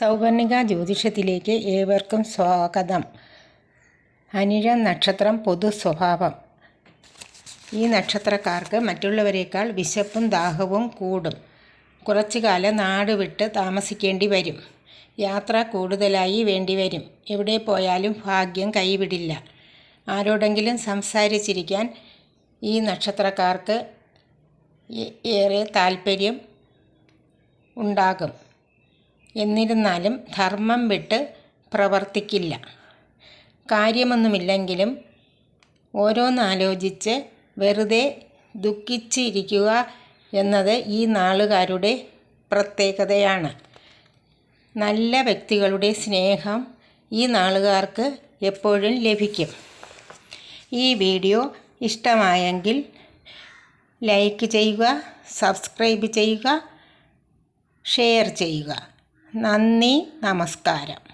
സൗവർണിക ജ്യോതിഷത്തിലേക്ക് ഏവർക്കും സ്വാഗതം. അനിഴ നക്ഷത്രം പൊതു സ്വഭാവം. ഈ നക്ഷത്രക്കാർക്ക് മറ്റുള്ളവരെക്കാൾ വിശപ്പും ദാഹവും കൂടും. കുറച്ചു കാലം നാട് വിട്ട് താമസിക്കേണ്ടി വരും. യാത്ര കൂടുതലായി വേണ്ടി വരും. എവിടെ പോയാലും ഭാഗ്യം കൈവിടില്ല. ആരോടെങ്കിലും സംസാരിച്ചിരിക്കാൻ ഈ നക്ഷത്രക്കാർക്ക് ഏറെ താല്പര്യം ഉണ്ടാകും. എന്നിരുന്നാലും ധർമ്മം വിട്ട് പ്രവർത്തിക്കില്ല. കാര്യമൊന്നുമില്ലെങ്കിലും ഓരോന്നാലോചിച്ച് വെറുതെ ദുഃഖിച്ചിരിക്കുക എന്നത് ഈ നാളുകാരുടെ പ്രത്യേകതയാണ്. നല്ല വ്യക്തികളുടെ സ്നേഹം ഈ നാളുകാർക്ക് എപ്പോഴും ലഭിക്കും. ഈ വീഡിയോ ഇഷ്ടമായെങ്കിൽ ലൈക്ക് ചെയ്യുക സബ്സ്ക്രൈബ് ചെയ്യുക ഷെയർ ചെയ്യുക. നന്ദി നമസ്കാരം.